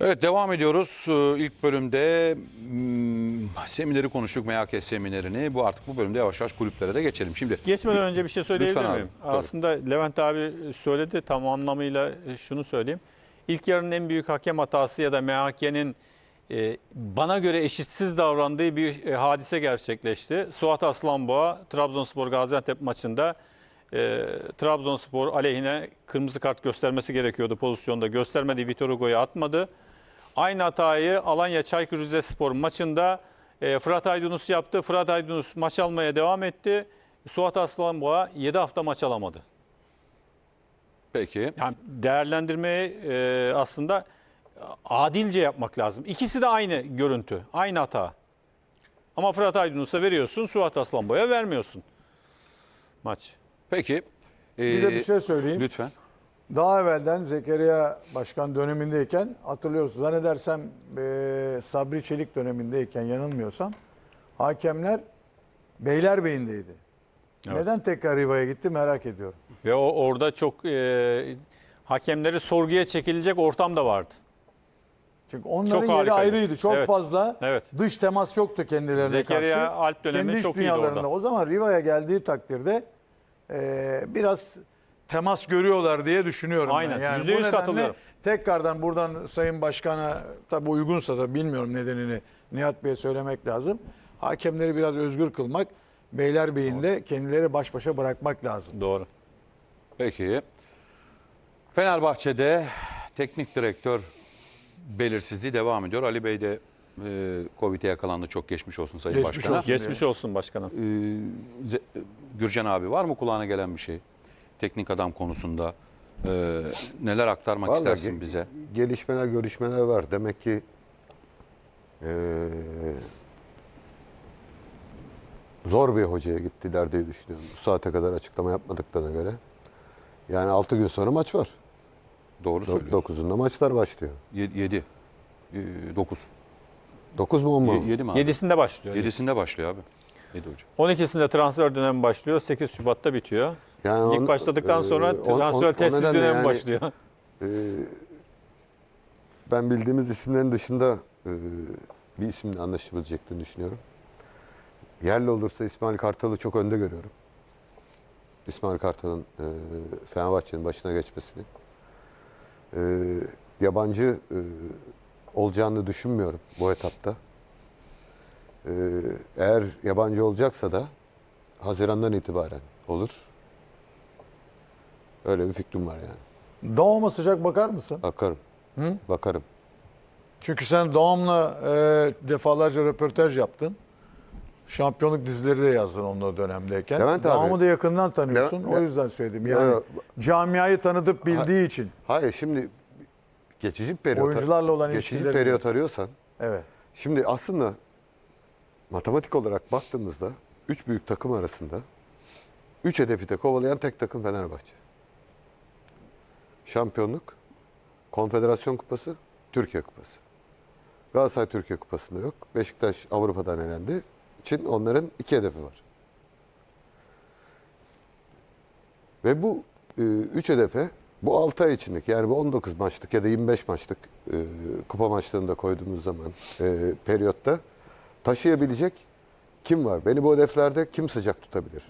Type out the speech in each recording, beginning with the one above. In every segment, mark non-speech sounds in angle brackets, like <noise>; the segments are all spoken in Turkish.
Evet devam ediyoruz. Ee, İlk bölümde hmm, semineri konuştuk. MHK seminerini. Bu artık bu bölümde yavaş yavaş kulüplere de geçelim. Şimdi Geçmeden önce bir şey söyleyebilir abi, miyim? tabii. Aslında Levent abi söyledi tam anlamıyla şunu söyleyeyim. İlk yarının en büyük hakem hatası ya da MHK'nin e, bana göre eşitsiz davrandığı bir e, hadise gerçekleşti. Suat Aslanboğa Trabzonspor Gaziantep maçında e, Trabzonspor aleyhine kırmızı kart göstermesi gerekiyordu pozisyonda. Göstermedi Vitor Hugo'yu atmadı. Aynı hatayı Alanya Çaykur Rizespor maçında e, Fırat Aydınus yaptı. Fırat Aydınus maç almaya devam etti. Suat Aslanboğa 7 hafta maç alamadı. peki. Yani değerlendirmeyi e, aslında adilce yapmak lazım. İkisi de aynı görüntü, aynı hata. Ama Fırat Aydınus'a veriyorsun, Suat Aslanboğa'ya vermiyorsun maç. Peki. Bir de Ee, bir şey söyleyeyim. Lütfen. Daha evvelden Zekeriya Başkan dönemindeyken hatırlıyorsunuz. Zannedersem eee Sabri Çelik dönemindeyken yanılmıyorsam hakemler Beylerbeyi'ndeydi. Neden tekrar Riva'ya gitti merak ediyorum. Ve o orada çok e, hakemleri sorguya çekilecek ortam da vardı. Çünkü onların Çok yeri harikaydı. ayrıydı. Çok Evet. fazla Evet. dış temas yoktu kendilerine Zekeriya karşı. Alp dönemi Kendi iç çok iyiydi dünyalarında. orada. O zaman Riva'ya geldiği takdirde eee, biraz temas görüyorlar diye düşünüyorum Aynen, ben. Yani yüzde bu yüz nedenle katılıyorum. Tekrardan buradan Sayın Başkan'a tabi uygunsa da bilmiyorum nedenini Nihat Bey'e söylemek lazım. Hakemleri biraz özgür kılmak, Beylerbeyi'nde kendileri baş başa bırakmak lazım. Doğru. Peki. Fenerbahçe'de teknik direktör belirsizliği devam ediyor. Ali Bey de e, Covid'e yakalandı. Çok geçmiş olsun Sayın Geçmiş Başkan'a. olsun. Geçmiş olsun başkanım. Ee, Ze- Gürcan abi var mı kulağına gelen bir şey? Teknik adam konusunda Ee, neler aktarmak Vallahi istersin ge- bize? Gelişmeler, görüşmeler var. Demek ki eee, zor bir hocaya gittiler diye düşünüyorum. Bu saate kadar açıklama yapmadıklarına göre. Yani 6 gün sonra maç var. Doğru söylüyorsun. 9'unda maçlar başlıyor. 7. 9. 9 mu 10 mu? 7 mi abi? Yedisinde başlıyor. 7'sinde başlıyor abi. 7 hocam. 12'sinde transfer dönemi başlıyor. 8 Şubat'ta bitiyor. Yani Lig on- başladıktan sonra on- transfer tesis dönemi yani, başlıyor. eee, ben bildiğimiz isimlerin dışında eee, bir isimle anlaşılabileceklerini düşünüyorum. Yerli olursa İsmail Kartal'ı çok önde görüyorum. İsmail Kartal'ın eee Fenerbahçe'nin başına geçmesini. Eee, yabancı eee, olacağını düşünmüyorum bu etapta. Eee, eğer yabancı olacaksa da Haziran'dan itibaren olur. Öyle bir fikrim var yani. Doğum'a sıcak bakar mısın? Bakarım. Bakarım. Çünkü sen Doğum'la e, defalarca röportaj yaptın. Şampiyonluk dizileri de yazdın onun o dönemdeyken. Levent abi- Doğum'u da yakından tanıyorsun. Levent- o yüzden söyledim. Yani Yo, camiayı tanıdıp bildiği için. Hayır şimdi geçici bir periyot Oyuncularla olan geçici periyot arıyorsan Evet. şimdi aslında matematik olarak baktığımızda üç büyük takım arasında üç hedefi de kovalayan tek takım Fenerbahçe. Şampiyonluk, Konfederasyon Kupası, Türkiye Kupası. Galatasaray Türkiye Kupası'nda yok. Beşiktaş Avrupa'dan elendi. için onların iki hedefi var. Ve bu e, üç hedefe bu 6 ay içindeki yani bu 19 maçlık ya da 25 maçlık e, kupa maçlarında koyduğumuz zaman e, periyotta taşıyabilecek kim var? Beni bu hedeflerde kim sıcak tutabilir?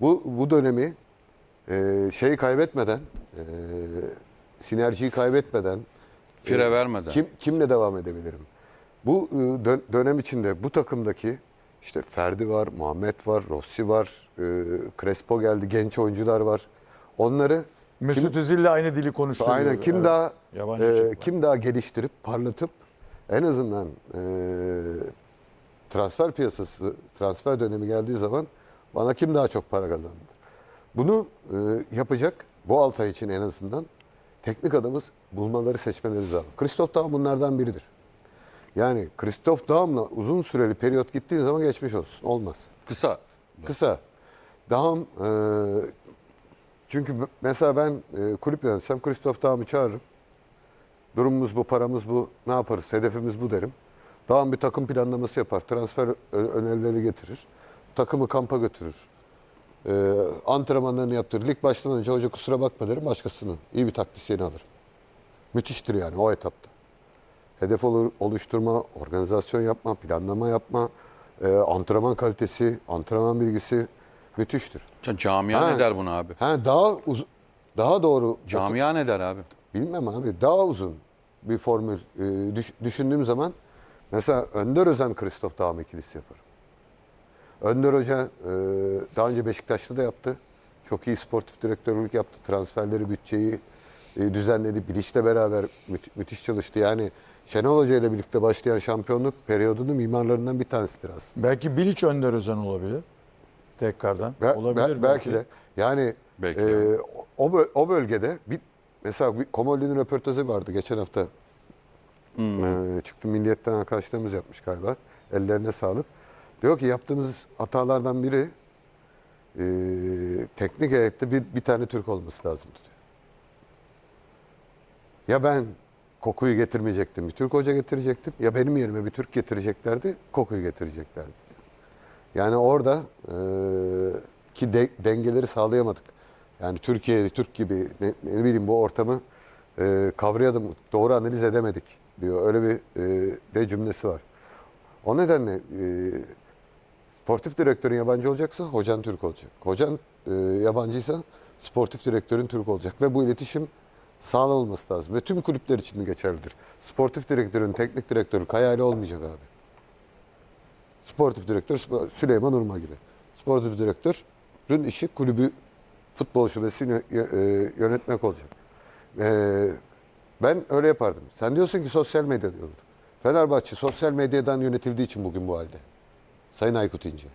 Bu bu dönemi e, şeyi kaybetmeden, e, sinerjiyi kaybetmeden Fire e, vermeden. Kim kimle devam edebilirim? Bu e, dö- dönem içinde bu takımdaki işte Ferdi var, Muhammed var, Rossi var, e, Crespo geldi, genç oyuncular var. Onları Mesut Özil'le aynı dili konuşturuyor. aynen kim Evet. daha Yabancı e, kim daha geliştirip parlatıp en azından e, transfer piyasası transfer dönemi geldiği zaman bana kim daha çok para kazandı? Bunu e, yapacak bu 6 ay için en azından teknik adamız bulmaları seçmeleri lazım. Christoph Daum bunlardan biridir. Yani Christoph Daum'la uzun süreli periyot gittiğin zaman geçmiş olsun. Olmaz. Kısa. Kısa. Daum e, çünkü mesela ben e, kulüp yönetsem Christoph Daum'u çağırırım. Durumumuz bu, paramız bu, ne yaparız, hedefimiz bu derim. Daum bir takım planlaması yapar, transfer önerileri getirir. Takımı kampa götürür. E, antrenmanlarını yaptırır. Lig başlamadan önce hoca kusura bakma derim başkasını. iyi bir taktisyeni alır. Müthiştir yani o etapta. hedef olur- oluşturma, organizasyon yapma, planlama yapma, e, antrenman kalitesi, antrenman bilgisi müthiştir. Ya Camia Ha. ne der buna abi? Ha daha uz daha doğru Camia ne der abi? Bilmem abi daha uzun bir formül e, düş- düşündüğüm zaman mesela Önder Özen Kristof Dağım ikilisi yaparım. Önder Hoca e, daha önce Beşiktaş'ta da yaptı. Çok iyi sportif direktörlük yaptı. Transferleri, bütçeyi e, düzenledi. Bilic'le beraber müth- müthiş çalıştı. Yani Şenol Hoca ile birlikte başlayan şampiyonluk periyodunun mimarlarından bir tanesidir aslında. Belki Bilic Önder Özen olabilir. Tekrardan. Be- olabilir be- belki de. Yani Belki. e, o, o bölgede bir mesela bir Komolli'nin röportajı vardı geçen hafta. E, çıktı milliyetten arkadaşlarımız yapmış galiba. Ellerine sağlık. Diyor ki yaptığımız hatalardan biri e, teknik heyette bir, bir tane Türk olması lazım diyor. Ya ben kokuyu getirmeyecektim, bir Türk hoca getirecektim. Ya benim yerime bir Türk getireceklerdi, kokuyu getireceklerdi. Yani orada e, ki de- dengeleri sağlayamadık. Yani Türkiye, Türk gibi ne, ne bileyim bu ortamı e, kavrayalım, doğru analiz edemedik diyor. Öyle bir e, de cümlesi var. O nedenle e, sportif direktörün yabancı olacaksa hocan Türk olacak. Hocan e, yabancıysa sportif direktörün Türk olacak ve bu iletişim sağlam olması lazım. Ve tüm kulüpler için de geçerlidir. Sportif direktörün, teknik direktörün kayayla olmayacak abi. Sportif direktör Süleyman Urma gibi. Sportif direktörün işi kulübü futbol şubesi yö- yö- e, yönetmek olacak. Ee, ben öyle yapardım. Sen diyorsun ki sosyal medya diyordur. Fenerbahçe sosyal medyadan yönetildiği için bugün bu halde. Sayın Aykut İnce.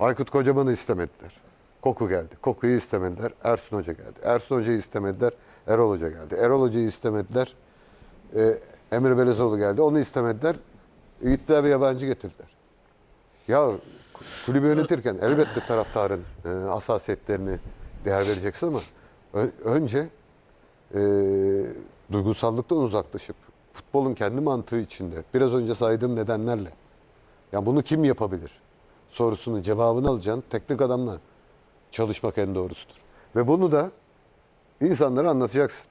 Aykut Kocaman'ı istemediler. Koku geldi. Kokuyu istemediler. Ersun Hoca geldi. Ersun Hoca'yı istemediler. Erol Hoca geldi. Erol Hoca'yı istemediler. Ee, Emre Belezoğlu geldi. Onu istemediler. Gittiler bir yabancı getirdiler. Ya kulübü yönetirken elbette taraftarın e, hassasiyetlerini değer vereceksin ama önce e, duygusallıktan uzaklaşıp futbolun kendi mantığı içinde biraz önce saydığım nedenlerle ya bunu kim yapabilir sorusunun cevabını alacaksın teknik adamla çalışmak en doğrusudur. Ve bunu da insanlara anlatacaksın.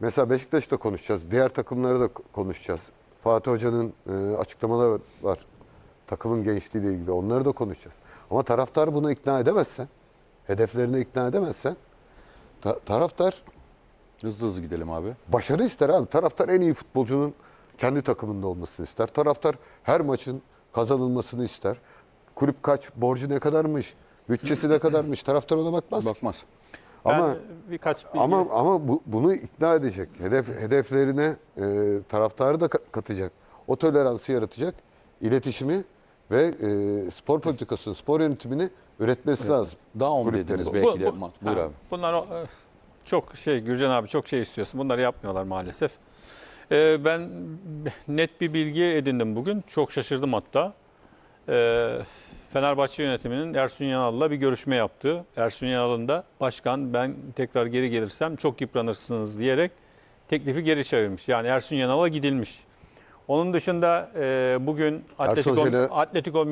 Mesela Beşiktaş'ta konuşacağız. Diğer takımları da konuşacağız. Fatih Hoca'nın e, açıklamaları var. Takımın gençliğiyle ilgili. Onları da konuşacağız. Ama taraftar bunu ikna edemezsen, hedeflerine ikna edemezsen, ta- taraftar Hızlı hızlı gidelim abi. başarı ister abi. Taraftar en iyi futbolcunun kendi takımında olmasını ister. Taraftar her maçın kazanılmasını ister. Kulüp kaç, borcu ne kadarmış, bütçesi ne kadarmış. <laughs> Taraftar ona bakmaz. Bakmaz. Ama Ben birkaç bilgi ama ama bu, bunu ikna edecek. Hedef hedeflerine e, taraftarı da ka- katacak. O toleransı yaratacak. iletişimi ve e, spor politikasını, spor yönetimini üretmesi lazım. Daha on dediniz Bu- belki de. Bu- bu- Buyur ha, abi. Bunlar e, çok şey Gürcan abi çok şey istiyorsun. Bunları yapmıyorlar maalesef. Ee, ben net bir bilgi edindim bugün. Çok şaşırdım hatta. Ee, Fenerbahçe yönetiminin Ersun Yanal'la bir görüşme yaptı. Ersun Yanal'ın da başkan ben tekrar geri gelirsem çok yıpranırsınız diyerek teklifi geri çevirmiş. Yani Ersun Yanal'a gidilmiş. Onun dışında e, bugün Atletico, Hoca'yla- Atletico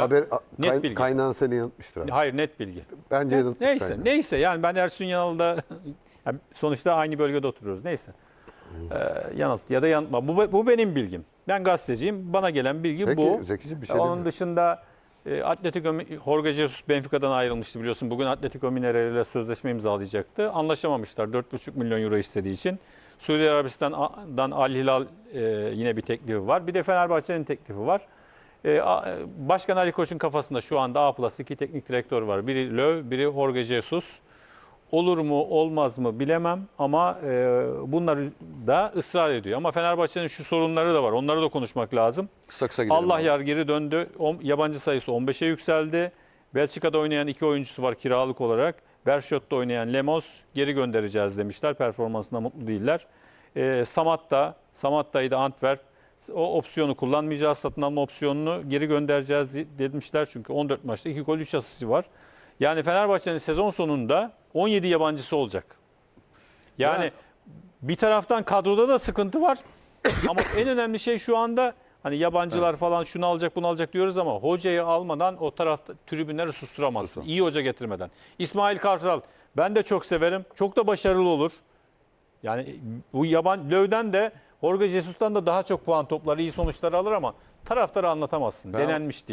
Haber a- net kay- bilgi. kaynağın seni yanıltmıştır abi. Hayır net bilgi. Bence yanıltmış Neyse, kaynağı. neyse yani ben Ersun Yanal'da <laughs> yani sonuçta aynı bölgede oturuyoruz. Neyse. Ee, yanılt ya da yanıltma. Bu, bu benim bilgim. Ben gazeteciyim. Bana gelen bilgi Peki bu. zekice bir şey Onun demiyorum. dışında e, Atletico Jorge Jesus Benfica'dan ayrılmıştı biliyorsun. Bugün Atletico Mineiro ile sözleşme imzalayacaktı. Anlaşamamışlar 4,5 milyon euro istediği için. Suudi Arabistan'dan Al Hilal e, yine bir teklifi var. Bir de Fenerbahçe'nin teklifi var. E, a- Başkan Ali Koç'un kafasında şu anda A iki teknik direktör var. Biri Löw, biri Jorge Jesus. Olur mu olmaz mı bilemem ama e, bunlar da ısrar ediyor. Ama Fenerbahçe'nin şu sorunları da var. Onları da konuşmak lazım. Kısa kısa gidelim. Allah abi. yar geri döndü. On- yabancı sayısı 15'e yükseldi. Belçika'da oynayan iki oyuncusu var kiralık olarak. Berşot'ta oynayan Lemos geri göndereceğiz demişler. Performansına mutlu değiller. Ee, Samatta, Samatta'yı da Antwerp o opsiyonu kullanmayacağız. Satın alma opsiyonunu geri göndereceğiz demişler. Çünkü 14 maçta 2 gol 3 asisti var. Yani Fenerbahçe'nin sezon sonunda 17 yabancısı olacak. Yani Ya- bir taraftan kadroda da sıkıntı var. <coughs> ama en önemli şey şu anda hani yabancılar falan şunu alacak bunu alacak diyoruz ama hocayı almadan o tarafta tribünleri susturamazsın. İyi hoca getirmeden. İsmail Kartal ben de çok severim. Çok da başarılı olur. Yani bu yaban Löv'den de Jorge Jesus'tan da daha çok puan toplar, iyi sonuçlar alır ama taraftara anlatamazsın. Ben- Denenmiş diye.